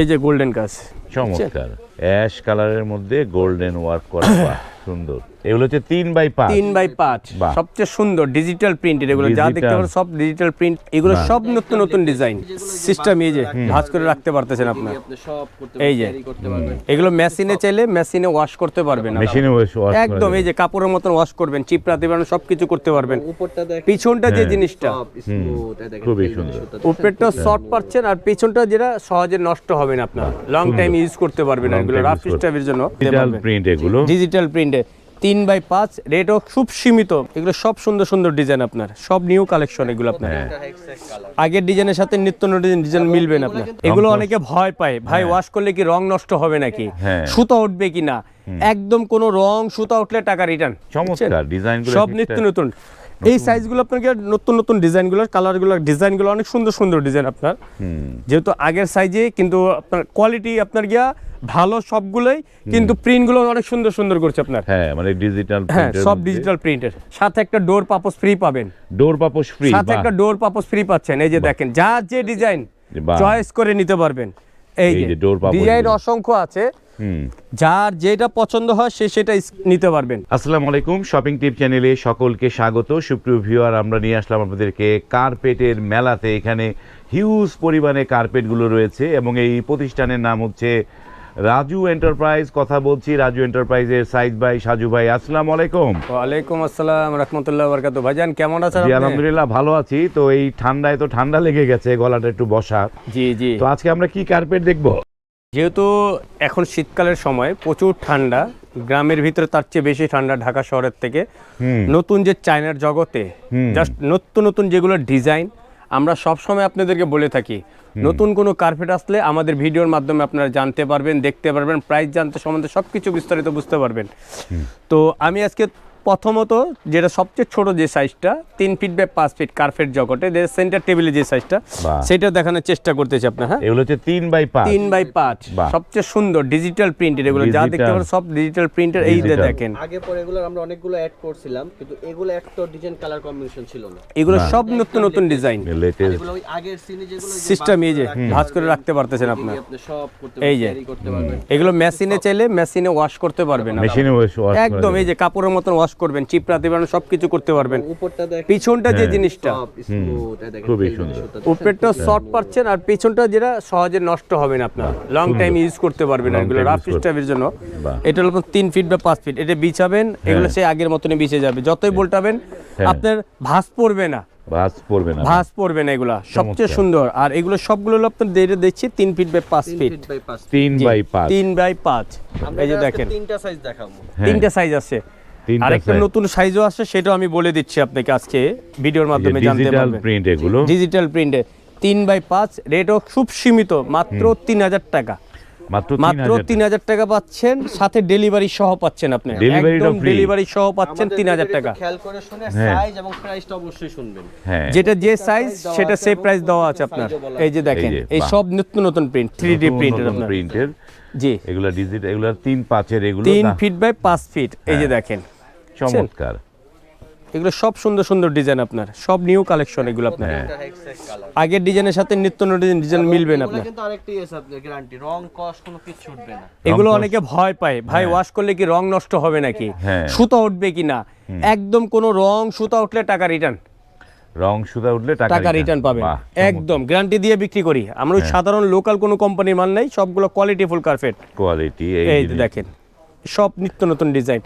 এই যে গোল্ডেন কাজ। চমৎকার। অ্যাশ কালারের মধ্যে গোল্ডেন ওয়ার্ক করা সুন্দর। এগুলো হচ্ছে তিন বাই পাঁচ। তিন বাই পাঁচ। সবচেয়ে সুন্দর ডিজিটাল প্রিন্টেড এগুলো যা দেখতে। পারেন সব ডিজিটাল প্রিন্ট এগুলো সব নতুন নতুন ডিজাইন সিস্টেম এই যে ভাঁজ করে রাখতে পারতেছেন আপনার। আপনি সব করতে এই যে ক্যারি করতে পারবেন। এগুলো মেশিনে চাইলে মেশিনে ওয়াশ করতে পারবেন মেশিনে ওয়াশ একদম এই যে কাপড়ের মতন ওয়াশ করবেন চিপড়াতে পারবেন সবকিছু করতে পারবেন। পিছনটা যে জিনিসটা। সব স্মুথ খুবই সুন্দর। উপরেরটা শর্ট পাচ্ছেন আর পিছনটা যেটা সহজে নষ্ট হবে না আপনার। লং টাইম ইউজ করতে পারবেন এগুলো রাফ স্টাফের জন্য। ডিজিটাল প্রিন্ট এগুলো। ডিজিটাল প্রিন্টে তিন বাই পাঁচ রেটও খুব সীমিত। এগুলো সব সুন্দর সুন্দর ডিজাইন আপনার। সব নিউ কালেকশন এগুলো আপনার। হ্যাঁ। আগের ডিজাইনের সাথে নিত্য নতুন ডিজাইন মিলবে না আপনার। এগুলো অনেকে ভয় পায়। ভাই ওয়াশ করলে কি রং নষ্ট হবে নাকি? হ্যাঁ। সুতা উঠবে কি না একদম কোনো রং সুতা উঠলে টাকা রিটার্ন সব নিত্য নতুন। এই সাইজগুলো আপনাকে নতুন নতুন ডিজাইনগুলো কালারগুলো ডিজাইনগুলো অনেক সুন্দর সুন্দর ডিজাইন আপনার। যেহেতু আগের সাইজে কিন্তু আপনার কোয়ালিটি আপনার গিয়া ভালো সবগুলোই কিন্তু প্রিন্টগুলো অনেক সুন্দর সুন্দর করছে আপনার। হ্যাঁ মানে ডিজিটাল হ্যাঁ সব ডিজিটাল প্রিন্টের সাথে একটা ডোর পাপোস ফ্রি পাবেন। ডোর পাপোশ ফ্রি সাথে একটা ডোর পাপোস ফ্রি পাচ্ছেন। এই যে দেখেন যার যে ডিজাইন চয়েস করে নিতে পারবেন। এই যে যে ডিজাইন অসংখ্য আছে। যার যেটা পছন্দ হয় সে সেটা নিতে পারবেন। আসসালামু আলাইকুম শপিং টিপ চ্যানেলে সকলকে স্বাগত। সুপ্রিয় ভিউয়ার আমরা নিয়ে আসলাম আপনাদেরকে কার্পেটের মেলাতে। এখানে হিউজ পরিমাণে কার্পেটগুলো রয়েছে এবং এই প্রতিষ্ঠানের নাম হচ্ছে রাজু এন্টারপ্রাইজ কথা বলছি রাজু এন্টারপ্রাইজের সাইদ ভাই সাজু ভাই। আসসালামু আলাইকুম। ওয়ালাইকুম আসসালাম রহমতুল্লাহ বরকাত ভাইজান কেমন আছেন জি আপনি? আলহামদুলিল্লাহ ভালো আছি। তো এই ঠান্ডায় তো ঠান্ডা লেগে গেছে গলাটা একটু বসা। জি জি। তো আজকে আমরা কি কার্পেট দেখব? যেহেতু এখন শীতকালের সময় প্রচুর ঠান্ডা গ্রামের ভিতরে তার চেয়ে বেশি ঠান্ডা ঢাকা শহরের থেকে। নতুন যে চায়নার জগতে জাস্ট নতুন নতুন যেগুলো ডিজাইন আমরা সব সময় আপনাদেরকে বলে থাকি নতুন কোনো কার্পেট আসলে আমাদের ভিডিওর মাধ্যমে আপনারা জানতে পারবেন দেখতে পারবেন প্রাইস জানতে সম্বন্ধে সব কিছু বিস্তারিত বুঝতে পারবেন। তো আমি আজকে প্রথমত যেটা সবচেয়ে ছোট যে সাইজটা তিন ফিট বাই পাঁচ ফিট কার্পেট জগতে সেন্টার টেবিলে যে সাইজটা সেটা দেখানোর চেষ্টা করতেছি আপনার হ্যাঁ? এগুলো হচ্ছে তিন বাই পাঁচ। তিন বাই পাঁচ সবচেয়ে সুন্দর ডিজিটাল প্রিন্টেড এগুলো যা দেখতে। পারেন সব ডিজিটাল প্রিন্টের এই যে দেখেন। আগে পরে এগুলো আমরা অনেকগুলো অ্যাড করছিলাম কিন্তু এগুলো একটা ডিজাইন কালার কম্বিনেশন ছিল না। এগুলো সব নতুন নতুন ডিজাইন লেটেস্ট এগুলো ওই আগের সিনে যেগুলো সিস্টেম ভাঁজ এই যে করে রাখতে ভাঁজ করে রাখতে পারতেছেন আপনার। আপনি সব করতে এই যে। এগুলো মেশিনে চাইলে মেশিনে ওয়াশ করতে পারবেন। মেশিনে ওয়াশ একদম এই যে কাপড়ের মতন ওয়াশ করবেন চিপড়াতে পারবেন সবকিছু করতে পারবেন। পিছনটা যে হ্যাঁ। জিনিসটা। খুবই সুন্দর। উপরেরটা শর্ট পাচ্ছেন আর পিছনটা যেটা সহজে নষ্ট হবে না আপনার। লং টাইম ইউজ করতে পারবেন এগুলো রাফ স্টাফের জন্য। এটা হলো তিন ফিট বা পাঁচ ফিট এটা বিছাবেন এগুলো সে আগের মতনই বিছে যাবে। যতই বলটাবেন হ্যাঁ। আপনার ভাঁজ পড়বে না। ভাঁজ পড়বে না। ভাঁজ পড়বে না এগুলা। সবচেয়ে সুন্দর। আর এগুলো সবগুলো হলো আপনার দেড়ে দিচ্ছি তিন ফিট বাই পাঁচ ফিট তিন বাই পাঁচ। তিন বাই পাঁচ। এই যে দেখেন। তিনটা সাইজ দেখাবো। হ্যাঁ, তিনটা সাইজ আছে। আরেকটা নতুন সাইজও আছে সেটাও আমি বলে দিচ্ছি আপনাকে আজকে ভিডিওর মাধ্যমে জানতে ডিজিটাল পারবেন। প্রিন্ট এগুলো। ডিজিটাল প্রিন্টে তিন বাই পাঁচ রেটও খুব সীমিত মাত্র তিন হাজার টাকা। মাত্র তিন হাজার টাকা পাচ্ছেন সাথে ডেলিভারি সহ পাচ্ছেন আপনি। একদম ডেলিভারি সহ পাচ্ছেন তিন হাজার টাকা। খেয়াল করে শুনে হ্যাঁ। সাইজ এবং প্রাইসটা অবশ্যই শুনবেন। হ্যাঁ। যেটা যে সাইজ সেটা সেই প্রাইস দেওয়া আছে আপনার। এই যে দেখেন এই যে, এই সব নিত্য নতুন প্রিন্ট থ্রি ডি প্রিন্টের আপনার। প্রিন্টের জি। এগুলা ডিজিটাল এগুলা তিন পাঁচের এগুলো তিন ফিট বাই পাঁচ ফিট এই যে হ্যাঁ। দেখেন চমৎকার। এগুলো সব সুন্দর সুন্দর ডিজাইন আপনার সব নিউ কালেকশন এগুলো আপনার। হ্যাঁ। আগের ডিজাইনের সাথে নিত্য নতুন ডিজাইন মিলবে না আপনার। কিন্তু আরেকটি আছে আপনার গ্যারান্টি রং কস কোনো কিছু উঠবে না। এগুলো অনেকে ভয় পায় ভাই ওয়াশ করলে কি রং নষ্ট হবে নাকি? হ্যাঁ। সুতা উঠবে কি না একদম কোনো রং সুতা উঠলে টাকা রিটার্ন রং সুতা উঠলে টাকা টাকা রিটার্ন পাবেন। একদম। গ্যারান্টি দিয়ে বিক্রি করি। আমরা ওই সাধারণ লোকাল কোনো কোম্পানির মাল নাই সবগুলো কোয়ালিটি ফুল কার্পেট কোয়ালিটি এই দেখেন সব নিত্য নতুন ডিজাইন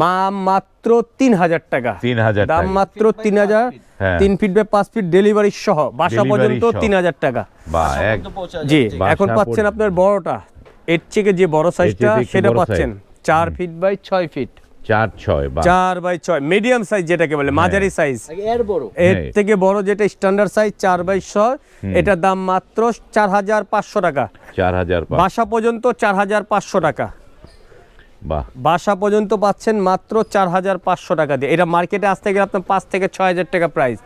মা মাত্র তিন হাজার টাকা। তিন হাজার দাম মাত্র তিন হাজার হ্যাঁ। তিন ফিট বাই পাঁচ ফিট ডেলিভারি সহ বাসা পর্যন্ত তিন হাজার টাকা। জি এখন পাচ্ছেন আপনার বড়টা। এর থেকে যে বড় সাইজটা সেটা পাচ্ছেন চার ফিট বাই ছয় ফিট চার ছয় বা চার বাই ছয় মিডিয়াম সাইজ যেটাকে বলে মাঝারি সাইজ এর বড়। এর হ্যাঁ। থেকে বড় যেটা স্ট্যান্ডার্ড সাইজ চার বাই ছয় এটার দাম মাত্র চার হাজার পাঁচশো টাকা। চার হাজার পাঁচ বাসা পর্যন্ত চার হাজার পাঁচশো টাকা। বাসা পর্যন্ত পাচ্ছেন মাত্র চার হাজার পাঁচশো টাকা দিয়ে। এটা মার্কেটে আসতে গেলে আপনার পাঁচ থেকে ছয় হাজার টাকা প্রাইস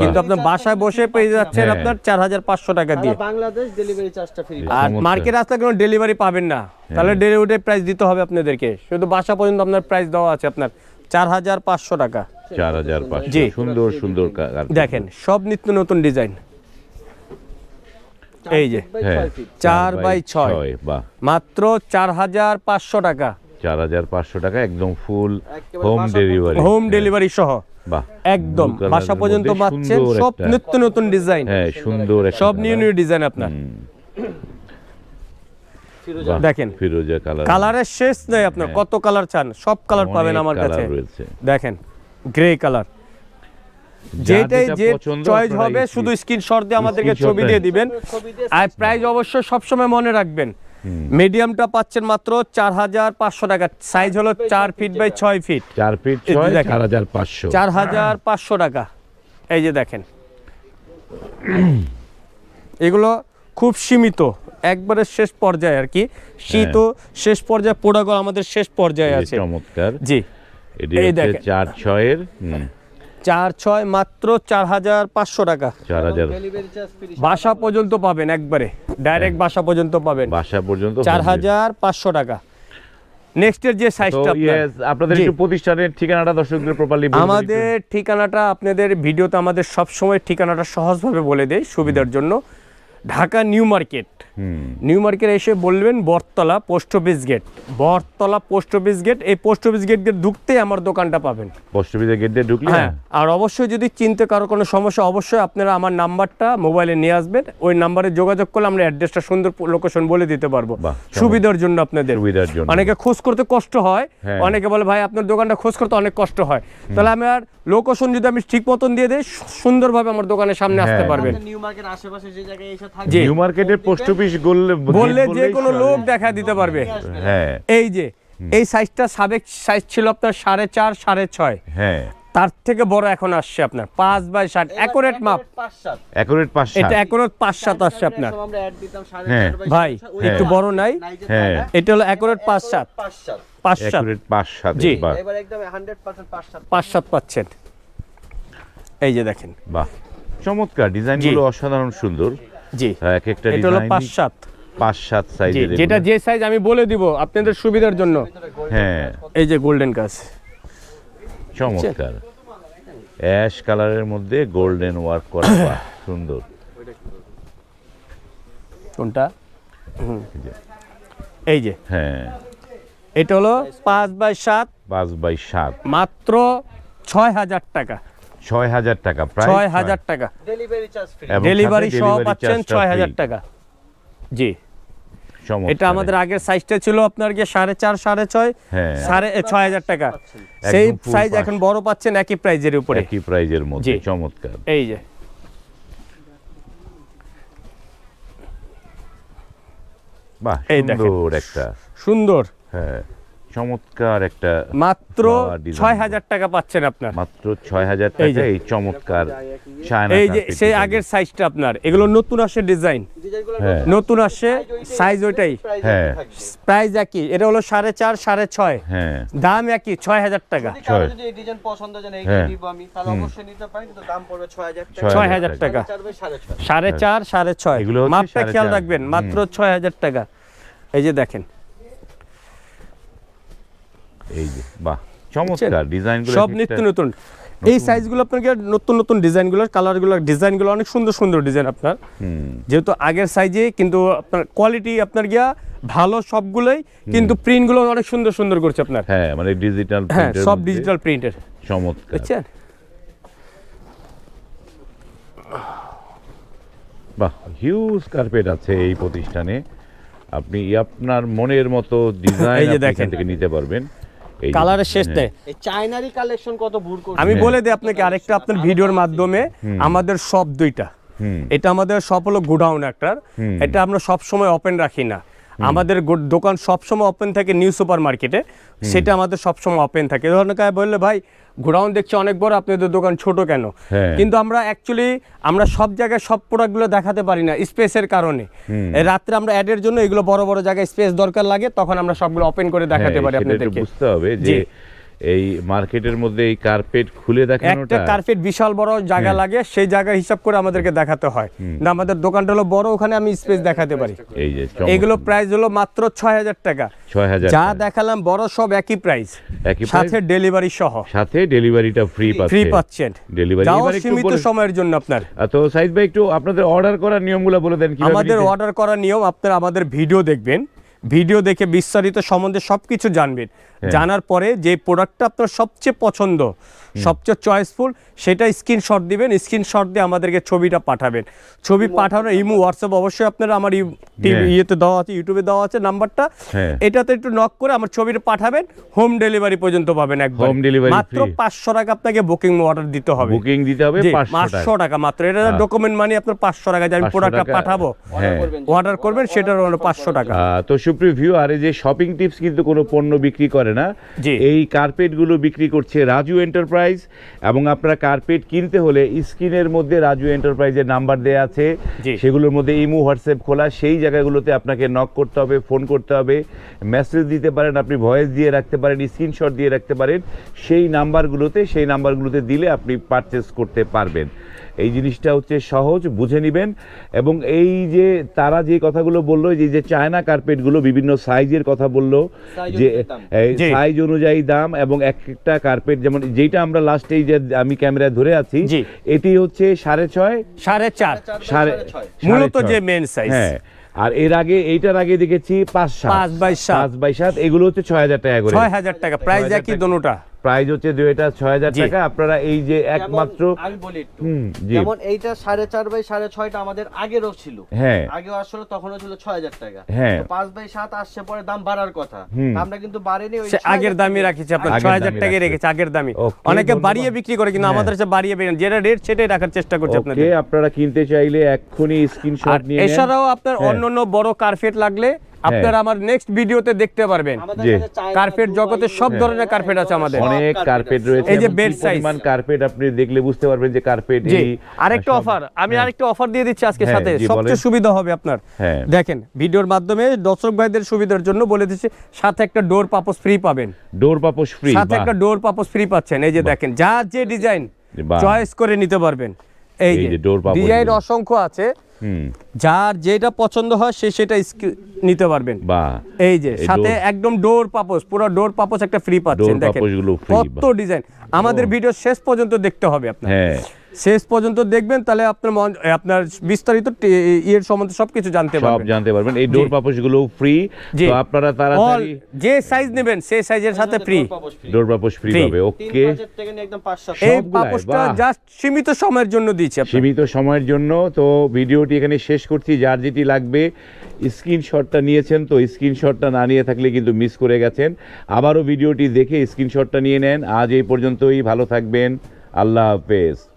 কিন্তু আপনার বাসায় বসে পেয়ে যাচ্ছেন হ্যাঁ। আপনার চার হাজার পাঁচশো টাকা দিয়ে। বাংলাদেশ ডেলিভারি চার্জটা ফ্রি আর মার্কেটে আসলে কোনো ডেলিভারি পাবেন না। তাহলে ডেলিভারি প্রাইস দিতে হবে আপনাদেরকে। শুধু বাসা পর্যন্ত আপনার প্রাইস দেওয়া আছে আপনার চার হাজার পাঁচশো টাকা। চার হাজার পাঁচশো। জি। সুন্দর সুন্দর দেখেন সব নিত্য নতুন ডিজাইন এই যে। হ্যাঁ। চার বাই ছয়। বাহ। মাত্র চার হাজার পাঁচশো টাকা। চার হাজার পাঁচশো টাকা একদম full home delivery home delivery সহ। একদম। বাসা পর্যন্ত পাচ্ছেন সব নিত্য নতুন ডিজাইন হ্যাঁ সুন্দর সব নিউ নিউ ডিজাইন আপনার। দেখেন। ফিরোজা কালার। কালারের শেষ নেই আপনার। কত কালার চান? সব কালার পাবেন আমার কাছে। রয়েছে। দেখেন গ্রে কালার। যেটাই যেটা যে চয়েস হবে শুধু স্ক্রিনশট দিয়ে আমাদেরকে ছবি দিয়ে দিবেন। আর প্রাইস অবশ্যই সবসময় মনে রাখবেন। মিডিয়ামটা পাচ্ছেন মাত্র চার হাজার পাঁচশো টাকা। সাইজ হলো চার ফিট বাই ছয় ফিট। চার ফিট এই যে ছয় দেখেন। চার হাজার পাঁচশো। চার হাজার পাঁচশো টাকা। এই যে দেখেন। এগুলো খুব সীমিত। একবারে শেষ পর্যায়ে আর কি। শীত শেষ পর্যায়ে পোড়াগুলো আমাদের শেষ পর্যায়ে আছে। চমৎকার। জি। এই দেখেন। চার ছয়ের চার ছয় মাত্র চার হাজার পাঁচশো টাকা। চার হাজার। বাসা পর্যন্ত পাবেন একবারে। ডাইরেক্ট বাসা পর্যন্ত পাবেন। বাসা পর্যন্ত চার হাজার পাঁচশো টাকা। নেক্সটের যে সাইজটা আপনাদের একটু প্রতিষ্ঠানের ঠিকানাটা দর্শকদের প্রপারলি আমাদের ঠিকানাটা আপনাদের ভিডিওতে আমাদের সব সময় ঠিকানাটা সহজভাবে বলে দেয় সুবিধার জন্য। Dhaka new market. New market এসে বলবেন Battala post office gate Battala post office gate এই পোস্ট অফিস গেট দিয়ে ঢুকতেই আমার দোকানটা পাবেন। পোস্ট অফিসে গেট দিয়ে ঢুকলে? হ্যাঁ আর অবশ্যই যদি চিনতে কারও কোনো সমস্যা অবশ্যই আপনারা আমার নাম্বারটা মোবাইলে নিয়ে আসবেন। ওই নাম্বারে যোগাযোগ করলে আমরা অ্যাড্রেসটা সুন্দর লোকেশন বলে দিতে পারব। সুবিধার জন্য আপনাদের। সুবিধার জন্য। অনেকে খোঁজ করতে কষ্ট হয়। হ্যাঁ। অনেকে বলে ভাই আপনার দোকানটা খোঁজ করতে অনেক কষ্ট হয়। তাহলে আমি আর লোকেশন যদি আমি ঠিক মতন দিয়ে দিই সুন্দরভাবে আমার দোকানের সামনে আসতে হ্যাঁ। পারবেন। নিউ মার্কেট আশেপাশে যে জায়গায় এসে থাকে নিউ মার্কেটের পোস্ট অফিস বললে বললে gate যে কোনো লোক দেখা দিতে পারবে। হ্যাঁ। এই যে এই সাইজটা সাবেক সাইজ ছিল আপনার সাড়ে চার সাড়ে ছয়। হ্যাঁ। তার থেকে বড় এখন আসছে আপনার পাঁচ বাই ষাট অ্যাকোরেট মাপ পাঁচ পাঁচ এটা। অ্যাকোরেট পাঁচ সাত আসছে আপনার। হ্যাঁ। ভাই একটু বড় নাই। হ্যাঁ। এটা হলো অ্যাকোরেট পাঁচ সাত পাঁচ সাত পাঁচ সাত জি। বাহ এবার একদম হান্ড্রেড পার্সেন্ট পাঁচ সাত পাঁচ সাত পাচ্ছেন। এই যে দেখেন। বাহ। চমৎকার। ডিজাইনগুলো অসাধারণ সুন্দর। জি। এক একটা এটা হলো ডিজাইন পাঁচ সাত পাঁচ সাত জি যেটা যে সাইজ আমি বলে দিব আপনাদের সুবিধার জন্য। হ্যাঁ। এই যে গোল্ডেন কাজ চমৎকার। অ্যাশ কালারের মধ্যে গোল্ডেন ওয়ার্ক করা সুন্দর। কোনটা? এই যে। হ্যাঁ। এটা হলো পাঁচ বাই সাত। পাঁচ বাই সাত। মাত্র ছয় হাজার টাকা। ছয় হাজার টাকা প্রায় ছয় হাজার টাকা। ডেলিভারি চার্জ ফ্রি ডেলিভারি সহ পাচ্ছেন ছয় হাজার টাকা। জি। এটা আমাদের আগের সাইজটা ছিল আপনার গিয়ে সাড়ে চার সাড়ে ছয় হ্যাঁ। সাড়ে ছয় হাজার টাকা। সেই সাইজ এখন বড় পাচ্ছেন একই প্রাইজের উপরে। একই প্রাইজের মধ্যে। চমৎকার। এই যে। বাহ সুন্দর একটা। সুন্দর। হ্যাঁ। চমৎকার একটা মাত্র ছয় হাজার টাকা পাচ্ছেন আপনার। মাত্র ছয় হাজার টাকা এই চমৎকার এই যে সেই আগের সাইজটা আপনার। এগুলো নতুন আসে ডিজাইন হ্যাঁ। নতুন। আসে সাইজ ওইটাই। হ্যাঁ। প্রাইস একই। এটা হলো সাড়ে চার সাড়ে ছয়। হ্যাঁ। দাম একই ছয় হাজার টাকা ছয়। যদি এই ডিজাইন পছন্দ হয় না। এইটা নিব আমি তাহলে অবশ্যই নিতে পারেন কিন্তু দাম পড়বে ছয় হাজার টাকা। ছয় হাজার টাকা। সাড়ে চার সাড়ে ছয়। এগুলো মাপটা খেয়াল রাখবেন মাত্র ছয় হাজার টাকা। এই যে দেখেন এই যে বাহ চমৎকার ডিজাইনগুলো সব নিত্য নতুন। এই সাইজগুলো আপনাকে নতুন নতুন ডিজাইনগুলো কালারগুলো ডিজাইনগুলো অনেক সুন্দর সুন্দর ডিজাইন আপনার। যেহেতু আগের সাইজে কিন্তু আপনার কোয়ালিটি আপনার গিয়া ভালো সবগুলোই কিন্তু প্রিন্টগুলো অনেক সুন্দর সুন্দর করছে আপনার। হ্যাঁ মানে ডিজিটাল হ্যাঁ সব ডিজিটাল প্রিন্টের চমৎকার। বুঝছেন? বাহ হিউজ কার্পেট আছে এই প্রতিষ্ঠানে। আপনি আপনার মনের মতো ডিজাইন। থেকে নিতে পারবেন। কালারের শেষ নেই এই চায়নারি কালেকশন কত ভুল করছে। আমি। বলে দিই আপনাকে আরেকটা আপনার ভিডিওর মাধ্যমে আমাদের সব দুইটা। এটা আমাদের সব হলো গোডাউন একটার এটা আমরা সব সময় ওপেন রাখি না। আমাদের দোকান সবসময় ওপেন থাকে নিউ সুপার মার্কেটে সেটা আমাদের সবসময় ওপেন থাকে। এই ধরনের কাজ বললে ভাই গোডাউন দেখছি অনেক বড় আপনাদের দোকান ছোট কেন? হ্যাঁ। কিন্তু আমরা অ্যাকচুয়ালি আমরা সব জায়গায় সব প্রোডাক্টগুলো দেখাতে পারি না স্পেসের কারণে। রাত্রে আমরা অ্যাডের জন্য এগুলো বড় বড় জায়গায় স্পেস দরকার লাগে তখন আমরা সবগুলো ওপেন করে দেখাতে হ্যাঁ, পারি আপনাদের আপনাদেরকে। বুঝতে হবে যে। এই মার্কেটের মধ্যে এই কার্পেট খুলে একটা কার্পেট বিশাল বড় জায়গা। লাগে সেই জায়গা হিসাব করে আমাদেরকে দেখাতে হয়। না আমাদের দোকানটা হলো বড় ওখানে আমি স্পেস দেখাতে পারি। এই যে এগুলো প্রাইস হলো মাত্র ছয় হাজার টাকা। ছয় হাজার যা দেখালাম বড় সব একই প্রাইস একই? সাথে ডেলিভারি সহ। সাথে ডেলিভারিটা ফ্রি পাচ্ছে ফ্রি পাচ্ছেন। ডেলিভারি একটু সীমিত সময়ের জন্য আপনার। তো সাইদ ভাই একটু আপনাদের অর্ডার করার নিয়মগুলো বলে দেন কীভাবে আমাদের অর্ডার করার নিয়ম আপনারা আমাদের ভিডিও দেখবেন। ভিডিও দেখে বিস্তারিত সম্বন্ধে সবকিছু জানবেন। হ্যাঁ। জানার পরে যে প্রোডাক্টটা আপনার সবচেয়ে পছন্দ সবচেয়ে চয়েসফুল সেটা স্ক্রিনশট দিবেন স্ক্রিনশট দিয়ে আমাদেরকে ছবিটা পাঠাবেন। ছবি পাঠানোর ইমো হোয়াটসঅ্যাপ অবশ্যই আপনারা আমার হ্যাঁ। ইয়েতে দেওয়া আছে ইউটিউবে দেওয়া আছে নাম্বারটা। হ্যাঁ। এটাতে একটু নক করে আমার ছবিটা পাঠাবেন হোম ডেলিভারি পর্যন্ত পাবেন একদম মাত্র পাঁচশো টাকা আপনাকে বুকিং অর্ডার দিতে হবে। বুকিং দিতে হবে পাঁচশো টাকা। মাত্র। এটা ডকুমেন্ট মানি আপনার পাঁচশো টাকা যে আমি প্রোডাক্টটা পাঠাবো। অর্ডার করবেন সেটার হলো পাঁচশো টাকা। তো সুপ্রিয় ভিউ আর এই যে শপিং টিপস কিন্তু কোনো পণ্য বিক্রি করে না। এই কার্পেটগুলো বিক্রি করছে রাজু এন্টারপ্রাইজ এবং আপনারা কার্পেট কিনতে হলে স্ক্রিনের মধ্যে রাজু এন্টারপ্রাইজের নাম্বার দেওয়া আছে। সেগুলোর মধ্যে ইমো হোয়াটসঅ্যাপ খোলা সেই জায়গাগুলোতে আপনাকে নক করতে হবে ফোন করতে হবে মেসেজ দিতে পারেন আপনি ভয়েস দিয়ে রাখতে পারেন স্ক্রিনশট দিয়ে রাখতে পারেন সেই নাম্বারগুলোতে সেই নাম্বারগুলোতে দিলে আপনি পারচেস করতে পারবেন। এই জিনিসটা হচ্ছে সহজ বুঝে নেবেন। এবং এই যে তারা যে কথাগুলো বলল যে যে চায়না কার্পেটগুলো বিভিন্ন সাইজের কথা বলল যে। এই। সাইজ অনুযায়ী দাম এবং এক একটা কার্পেট যেমন যেটা আমরা লাস্টে যে আমি ক্যামেরায় ধরে আছি এটি হচ্ছে সাড়ে ছয়? সাড়ে চার। সাড়ে। মূলত যে মেন সাইজ হ্যাঁ। আর এর আগে এইটার আগে দেখেছি পাঁচ সাত। পাঁচ বাই সাত। পাঁচ বাই সাত এগুলো হচ্ছে ছয় হাজার টাকা করে। ছয় হাজার টাকা। প্রাইস একই। দোনোটা। প্রাইস হচ্ছে দুইটা ছয় হাজার টাকা আপনারা এই যে একমাত্র আমি বলি। যেমন এইটা সাড়ে চার বাই সাড়ে ছয়টা আমাদের আগেরও ছিল হ্যাঁ আগেও আসলে তখনও ছিল ছয় হাজার টাকা হ্যাঁ। পাঁচ বাই সাত আসছে পরে দাম বাড়ার কথা। দামটা কিন্তু বাড়েনি ওই আগের দামই। রাখিছে আপনার ছয় হাজার টাকায় রাখছে। আগের দামই অনেকে বাড়িয়ে বিক্রি করে কিন্তু হ্যাঁ। আমাদের কাছে বাড়িয়ে বেরেন যেটা রেট সেটাই রাখার চেষ্টা করছে আপনাদের আপনারা কিনতে চাইলে এক্ষুনি স্ক্রিনশট নিয়ে এছাড়াও আপনার হ্যাঁ। অন্য অন্য বড় কার্পেট লাগলে আপনারা আমার নেক্সট ভিডিওতে দেখতে পারবেন। কার্পেট জগতে সব ধরনের কার্পেট আছে আমাদের। অনেক কার্পেট রয়েছে। এই যে কি size। পরিমাণ কার্পেট আপনি দেখলে বুঝতে পারবেন যে কার্পেট জি। এই আরেকটা অফার আমি হ্যাঁ। আরেকটা অফার দিয়ে দিচ্ছি আজকে হ্যাঁ, সাথে। সবচেয়ে সুবিধা হবে আপনার। হ্যাঁ। দেখেন ভিডিওর মাধ্যমে দর্শক ভাইদের সুবিধার জন্য বলে দিচ্ছি সাথে একটা ডোর পাপোস ফ্রি পাবেন। ডোর পাপোশ ফ্রি সাথে একটা ডোর পাপোস ফ্রি পাচ্ছেন। এই যে দেখেন যা যে ডিজাইন চয়েস করে নিতে পারবেন। এই যে ডোর পাবো ডিজাইন অসংখ্য আছে। যার যেটা পছন্দ হয় সে সেটা নিতে পারবেন। বা এই যে সাথে একদম ডোর পাপোস পুরো ডোর পাপোস একটা ফ্রি পাচ্ছেন দেখেন। কত ডিজাইন আমাদের ভিডিও শেষ পর্যন্ত দেখতে হবে আপনার হ্যাঁ। শেষ পর্যন্ত দেখবেন তাহলে আপনার মন- আপনার বিস্তারিত ইয়ের সম্বন্ধে সবকিছু জানতে সব পারবেন। জানতে পারবেন। এই ডোর পাপোশগুলো ফ্রি তো আপনারা তাড়াতাড়ি যে সাইজ নেবেন সেই সাইজের সাথে ফ্রি ডোর পাপোশ free। ডোর পাপোশ ফ্রি। পাবে ওকে এই বাহ। জাস্ট সীমিত সময়ের জন্য আপনার সীমিত সময়ের জন্য তো ভিডিওটি এখানে শেষ করছি। যার যেটি লাগবে স্ক্রিনশটটা নিয়েছেন তো স্ক্রিনশটটা না নিয়ে থাকলে কিন্তু মিস করে গেছেন। আবারও ভিডিওটি দেখে স্ক্রিনশটটা নিয়ে নেন। আজ এই পর্যন্তই ভালো থাকবেন আল্লাহ হাফেজ।